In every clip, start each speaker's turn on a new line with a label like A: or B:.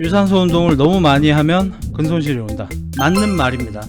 A: 유산소 운동을 너무 많이 하면 근손실이 온다. 맞는 말입니다.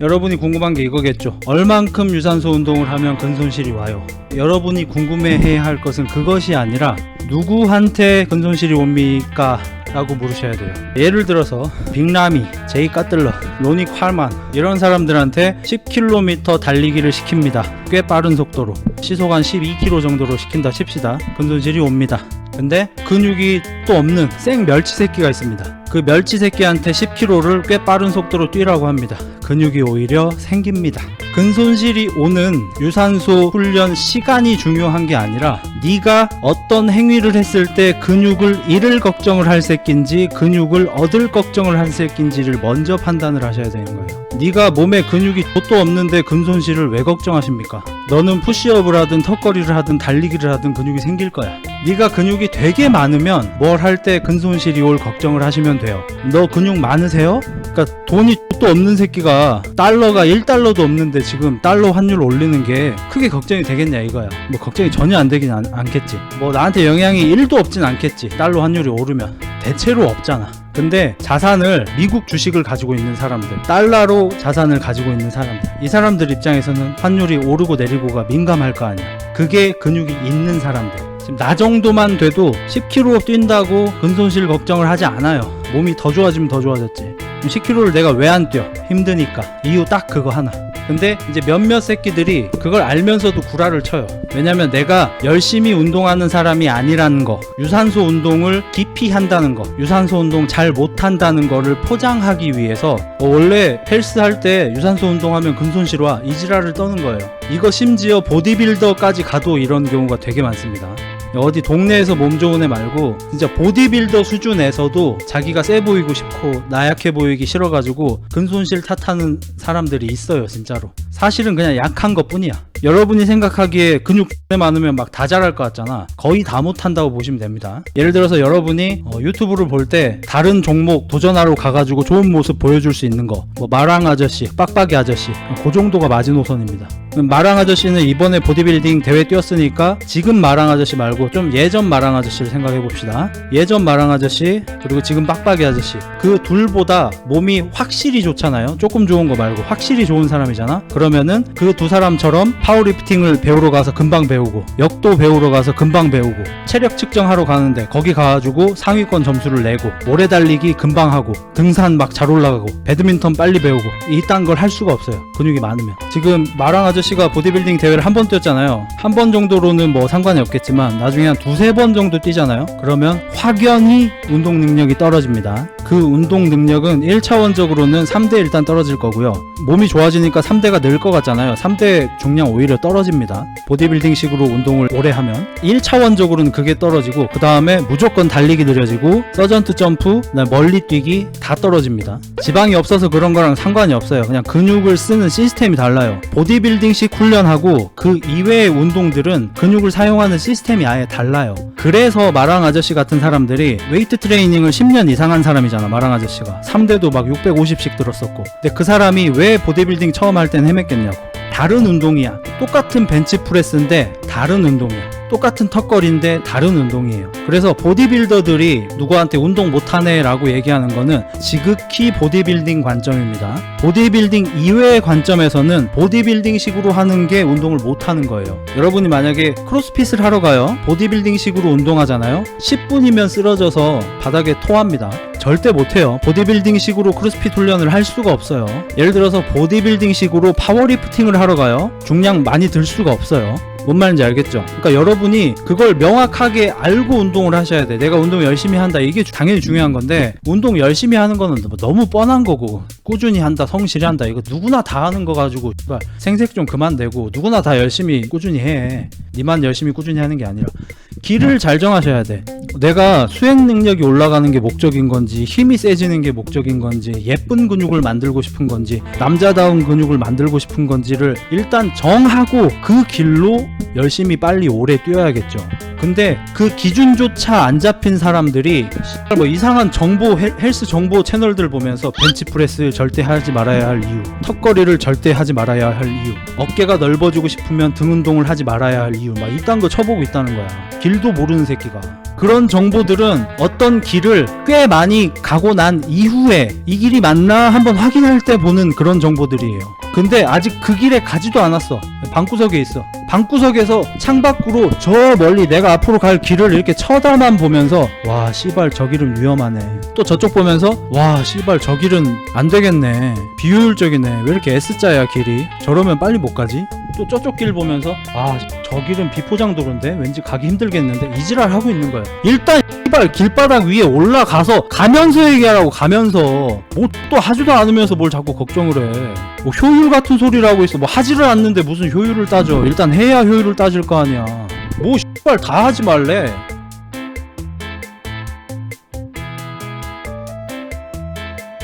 A: 여러분이 궁금한 게 이거겠죠. 얼만큼 유산소 운동을 하면 근손실이 와요. 여러분이 궁금해해야 할 것은 그것이 아니라 누구한테 근손실이 옵니까? 라고 물으셔야 돼요. 예를 들어서 빅라미, 제이 까틀러, 로니 콸만 이런 사람들한테 10km 달리기를 시킵니다. 꽤 빠른 속도로 시속 한 12km 정도로 시킨다 칩시다. 근손실이 옵니다. 근데 근육이 또 없는 생 멸치 새끼가 있습니다. 그 멸치 새끼한테 10km를 꽤 빠른 속도로 뛰라고 합니다. 근육이 오히려 생깁니다. 근손실이 오는 유산소 훈련 시간이 중요한 게 아니라 네가 어떤 행위를 했을 때 근육을 잃을 걱정을 할 새끼인지 근육을 얻을 걱정을 할 새끼인지를 먼저 판단을 하셔야 되는 거예요. 네가 몸에 근육이 도 없는데 근손실을 왜 걱정하십니까? 너는 푸시업을 하든 턱걸이를 하든 달리기를 하든 근육이 생길 거야. 네가 근육이 되게 많으면 뭘 할 때 근손실이 올 걱정을 하시면 돼요. 너 근육 많으세요? 그러니까 돈이 도 없는 새끼가 달러가 1달러도 없는데 지금 달러 환율 올리는 게 크게 걱정이 되겠냐 이거야. 뭐 걱정이 전혀 안 되긴 않, 않겠지. 뭐 나한테 영향이 1도 없진 않겠지. 달러 환율이 오르면 대체로 없잖아. 근데 자산을 미국 주식을 가지고 있는 사람들, 달러로 자산을 가지고 있는 사람들, 이 사람들 입장에서는 환율이 오르고 내리고가 민감할 거 아니야. 그게 근육이 있는 사람들. 지금 나 정도만 돼도 10km 뛴다고 근손실 걱정을 하지 않아요. 몸이 더 좋아지면 더 좋아졌지. 10km를 내가 왜 안 뛰어? 힘드니까. 이유 딱 그거 하나. 근데 이제 몇몇 새끼들이 그걸 알면서도 구라를 쳐요. 왜냐면 내가 열심히 운동하는 사람이 아니라는 거, 유산소 운동을 깊이 한다는 거, 유산소 운동 잘 못한다는 거를 포장하기 위해서 어, 원래 헬스 할 때 유산소 운동하면 근손실 와. 이 지랄을 떠는 거예요. 이거 심지어 보디빌더까지 가도 이런 경우가 되게 많습니다. 어디 동네에서 몸 좋은 애 말고 진짜 보디빌더 수준에서도 자기가 세 보이고 싶고 나약해 보이기 싫어가지고 근손실 탓하는 사람들이 있어요 진짜로 사실은 그냥 약한 것 뿐이야 여러분이 생각하기에 근육 많으면 막 다 잘할 것 같잖아 거의 다 못한다고 보시면 됩니다 예를 들어서 여러분이 어, 유튜브를 볼 때 다른 종목 도전하러 가가지고 좋은 모습 보여줄 수 있는 거 뭐 마랑 아저씨 빡빡이 아저씨 그 정도가 마지노선입니다 마랑 아저씨는 이번에 보디빌딩 대회 뛰었으니까 지금 마랑 아저씨 말고 좀 예전 마랑 아저씨를 생각해 봅시다. 예전 마랑 아저씨 그리고 지금 빡빡이 아저씨 그 둘보다 몸이 확실히 좋잖아요. 조금 좋은 거 말고 확실히 좋은 사람이잖아. 그 러면은 그 두 사람처럼 파워리프팅을 배우러 가서 금방 배우고 역도 배우러 가서 금방 배우고 체력 측정하러 가는데 거기 가가지고 상위권 점수를 내고 모래 달리기 금방 하고 등산 막 잘 올라가고 배드민턴 빨리 배우고 이딴 걸 할 수가 없어요. 근육이 많으면 지금 마랑 아저씨가 보디빌딩 대회를 한 번 뛰었잖아요. 한 번 정도로는 뭐 상관이 없겠지만 나중에 한 두세 번 정도 뛰잖아요. 그러면 확연히 운동 능력이 떨어집니다. 그 운동 능력은 1차원적으로는 3대 일단 떨어질 거고요. 몸이 좋아지니까 3대가 늘 것 같잖아요. 3대 중량 오히려 떨어집니다. 보디빌딩 식으로 운동을 오래 하면 1차원적으로는 그게 떨어지고 그 다음에 무조건 달리기 느려지고 서전트 점프, 멀리 뛰기 다 떨어집니다. 지방이 없어서 그런 거랑 상관이 없어요. 그냥 근육을 쓰는 시스템이 달라요. 보디빌딩식 훈련하고 그 이외의 운동들은 근육을 사용하는 시스템이 아예 달라요. 그래서 마랑 아저씨 같은 사람들이 웨이트 트레이닝을 10년 이상 한 사람이잖아. 마랑 아저씨가 3대도 막 650씩 들었었고. 근데 그 사람이 왜 보디빌딩 처음 할 땐 헤맸겠냐고. 다른 운동이야. 똑같은 벤치프레스인데 다른 운동이야. 똑같은 턱걸이인데 다른 운동이에요. 그래서 보디빌더들이 누구한테 운동 못하네 라고 얘기하는 거는 지극히 보디빌딩 관점입니다. 보디빌딩 이외의 관점에서는 보디빌딩 식으로 하는 게 운동을 못하는 거예요. 여러분이 만약에 크로스핏을 하러 가요. 보디빌딩 식으로 운동하잖아요. 10분이면 쓰러져서 바닥에 토합니다. 절대 못해요. 보디빌딩 식으로 크로스핏 훈련을 할 수가 없어요. 예를 들어서 보디빌딩 식으로 파워리프팅을 하러 가요. 중량 많이 들 수가 없어요. 뭔 말인지 알겠죠? 그러니까 여러분이 그걸 명확하게 알고 운동을 하셔야 돼. 내가 운동 열심히 한다. 이게 당연히 중요한 건데 운동 열심히 하는 거는 뭐 너무 뻔한 거고 꾸준히 한다, 성실히 한다. 이거 누구나 다 하는 거 가지고 생색 좀 그만 내고 누구나 다 열심히 꾸준히 해. 니만 열심히 꾸준히 하는 게 아니라 길을 잘 정하셔야 돼. 내가 수행 능력이 올라가는 게 목적인 건지 힘이 세지는 게 목적인 건지 예쁜 근육을 만들고 싶은 건지 남자다운 근육을 만들고 싶은 건지를 일단 정하고 그 길로 열심히 빨리 오래 뛰어야겠죠. 근데 그 기준조차 안 잡힌 사람들이 뭐 이상한 정보 헬- 헬스 정보 채널들 보면서 벤치프레스 절대 하지 말아야 할 이유, 턱걸이를 절대 하지 말아야 할 이유, 어깨가 넓어지고 싶으면 등 운동을 하지 말아야 할 이유, 막 이딴 거 쳐보고 있다는 거야. 길도 모르는 새끼가 그런 정보들은 어떤 길을 꽤 많이 가고 난 이후에 이 길이 맞나 한번 확인할 때 보는 그런 정보들이에요. 근데 아직 그 길에 가지도 않았어. 방구석에 있어. 방구석에서 창밖으로 저 멀리 내가 앞으로 갈 길을 이렇게 쳐다만 보면서 와 씨발 저 길은 위험하네. 또 저쪽 보면서 와 씨발 저 길은 안 되겠네. 비효율적이네. 왜 이렇게 S자야 길이? 저러면 빨리 못 가지 또 저쪽 길 보면서 아 저 길은 비포장 도로인데 왠지 가기 힘들겠는데 이지랄 하고 있는 거야. 일단 씨발 길바닥 위에 올라가서 가면서 얘기하라고 가면서. 뭐 또 하지도 않으면서 뭘 자꾸 걱정을 해 뭐 효율 같은 소리를 하고 있어. 뭐 하지를 않는데 무슨 효율을 따져. 일단 해야 효율을 따질 거 아니야. 뭐 씨발 다 하지 말래